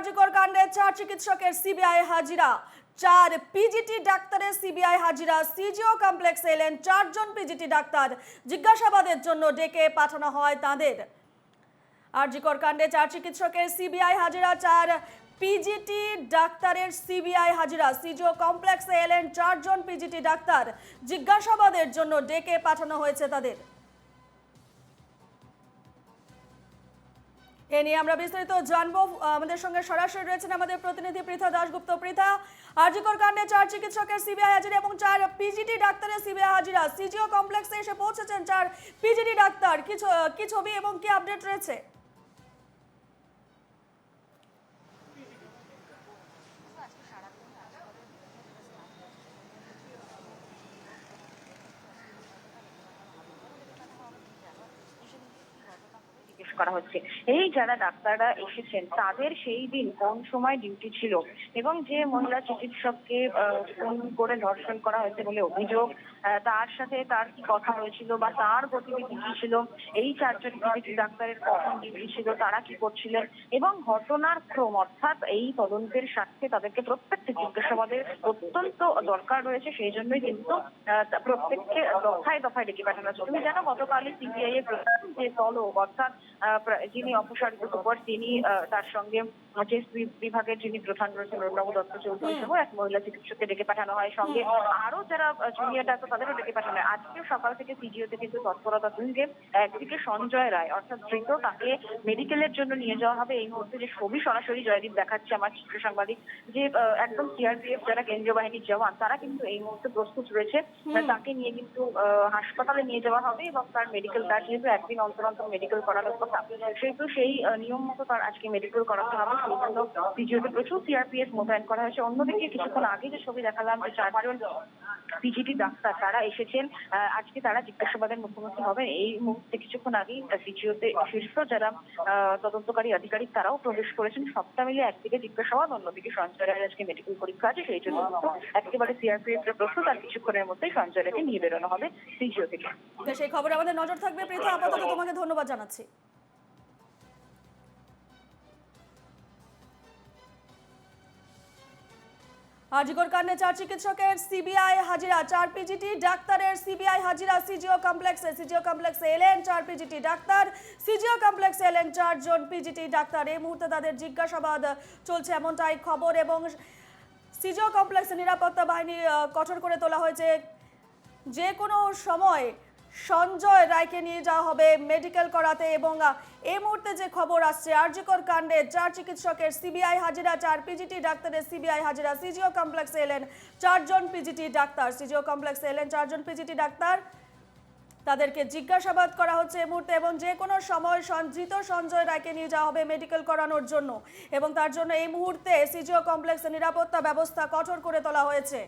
আরজিকর কাণ্ডে চার চিকিৎসকের সিবিআই হাজিরা। চার পিজিটি ডাক্তারের সিবিআই হাজিরা। সিজিও কমপ্লেক্সে এলেন চারজন পিজিটি ডাক্তার। জিজ্ঞাসাবাদের জন্য ডেকে পাঠানো হয় তাদের। আরজিকর কাণ্ডে চার চিকিৎসকের সিবিআই হাজিরা, চার পিজিটি ডাক্তারের সিবিআই হাজিরা। সিজিও কমপ্লেক্সে এলেন চারজন পিজিটি ডাক্তার। জিজ্ঞাসাবাদের জন্য ডেকে পাঠানো হয়েছে তাদের। এ নিয়ে আমরা বিস্তারিত জানব। আমাদের সঙ্গে সরাসরি রয়েছেন আমাদের প্রতিনিধি পৃথা দাশগুপ্ত। পৃথা, আরজিকর কাণ্ডে চার চিকিৎসকের সিবিআই হাজিরা এবং চার পিজিটি ডাক্তারের সিবিআই হাজিরা। সিজিও কমপ্লেক্সে এসে পৌঁছেছেন চার পিজিটি ডাক্তার। কি ছবি এবং কি আপডেট রয়েছে? করা হচ্ছে। এই যারা ডাক্তাররা এসেছেন, তাদের সেই দিন কোন সময় ডিউটি ছিল এবং যে মহিলা চিকিৎসককে ফোন করে ধর্ষণ করা হয়েছে বলে অভিযোগ তার সাথে তার কি কথা হয়েছিল বা তার গতিবিধি কি ছিল, এই চারজন ডাক্তারের কখন ডিউটি ছিল, তারা কি করছিলেন এবং ঘটনার ক্রম, অর্থাৎ এই তদন্তের স্বার্থে তাদেরকে প্রত্যেকটি জিজ্ঞাসাবাদের অত্যন্ত দরকার রয়েছে, সেই জন্যই কিন্তু প্রত্যেককে দফায় দফায় ডেকে পাঠানো হচ্ছে। তুমি জানো গতকালই সিবিআই এর প্রধান যে তলব, অর্থাৎ যিনি অপসারিত সুপার তিনি তার সঙ্গে বিভাগের যিনি প্রধান রয়েছেন দত্ত চৌধুরী সহ এক মহিলা চিকিৎসককে ডেকে পাঠানো হয়। সঙ্গে আরও যারা জুনিয়র ডাক্তার তাদেরও ডেকে পাঠানো হয়। সকাল থেকে সিজিওতে কিন্তু তৎপরতা একদিকে সঞ্জয় রায় অর্থাৎ ধৃত তাকে মেডিকেলের জন্য নিয়ে যাওয়া হবে। এই মুহূর্তে যে ছবি সরাসরি জয়দীপ দেখাচ্ছে আমার চিত্র সাংবাদিক যে একদম সিআরপিএফ যারা কেন্দ্রীয় বাহিনীর জওয়ান তারা কিন্তু এই মুহূর্তে প্রস্তুত রয়েছে। তাকে নিয়ে কিন্তু আহ, হাসপাতালে নিয়ে যাওয়া হবে এবং তার মেডিকেল তার যেহেতু একদিন অন্তর অন্তর মেডিকেল করানোর কথা সেহেতু সেই নিয়ম মতো তার আজকে মেডিকেল করাতে হবে। সেই প্রচুর সিআরপিএফ মোতায়েন করা হয়েছে। অন্যদিকে কিছুক্ষণ আগে যে ছবি দেখালাম যে চারজন পিজিটি ডাক্তার, তারা এসেছেন। আজকে তারা জিজ্ঞাসাবাদের মুখোমুখি হবেন। এই মুহূর্তে কিছুক্ষণ আগেই সিজিওতে শীর্ষ যারা তদন্তকারী আধিকারিক তারাও প্রবেশ করেছেন। সবটা মিলে একদিকে জিজ্ঞাসাবাদ, অন্যদিকে সঞ্জয় রায়ের আজকে মেডিকেল পরীক্ষা আছে। সেই জন্য একেবারে সিআরপিএফ এর প্রশ্ন আর কিছুক্ষণের মধ্যেই সঞ্জয় রায়কে নিয়ে বেরোনো হবে সিজিও থেকে। সেই খবরে আমাদের নজর থাকবে। পৃথা আপাতত তোমাকে ধন্যবাদ জানাচ্ছি। আজিকর কাণ্ডে চার চিকিৎসকের সিবিআই হাজিরা, চার পিজিটি ডাক্তারের সিবিআই হাজিরা, সিজিও কমপ্লেক্সে সিজিও কমপ্লেক্সে এলেন চার পিজিটি ডাক্তার, সিজিও কমপ্লেক্সে এলেন চারজন পিজিটি ডাক্তার। এই মুহূর্তে তাদের জিজ্ঞাসাবাদ চলছে এমনটাই খবর এবং সিজিও কমপ্লেক্সে নিরাপত্তা বাহিনী কঠোর করে তোলা হয়েছে। যে কোনো সময় সঞ্জয় রায়কে নিয়ে যাওয়া হবে মেডিকেল করাতে এবং এই মুহূর্তে যে খবর আসছে, আরজিকর কাণ্ডে চার চিকিৎসকের সিবিআই হাজিরা, চার পিজিটি ডাক্তারের সিবিআই হাজিরা সিজিও কমপ্লেক্সে এলেন চারজন পিজিটি ডাক্তার। সিজিও কমপ্লেক্সে এলেন চারজন পিজিটি ডাক্তার। তাদেরকে জিজ্ঞাসাবাদ করা হচ্ছে এই মুহূর্তে এবং যে কোনো সময় সঞ্জিত সঞ্জয় রায়কে নিয়ে যাওয়া হবে মেডিকেল করানোর জন্য। এবং তার জন্য এই মুহূর্তে সিজিও কমপ্লেক্সে নিরাপত্তা ব্যবস্থা কঠোর করে তোলা হয়েছে।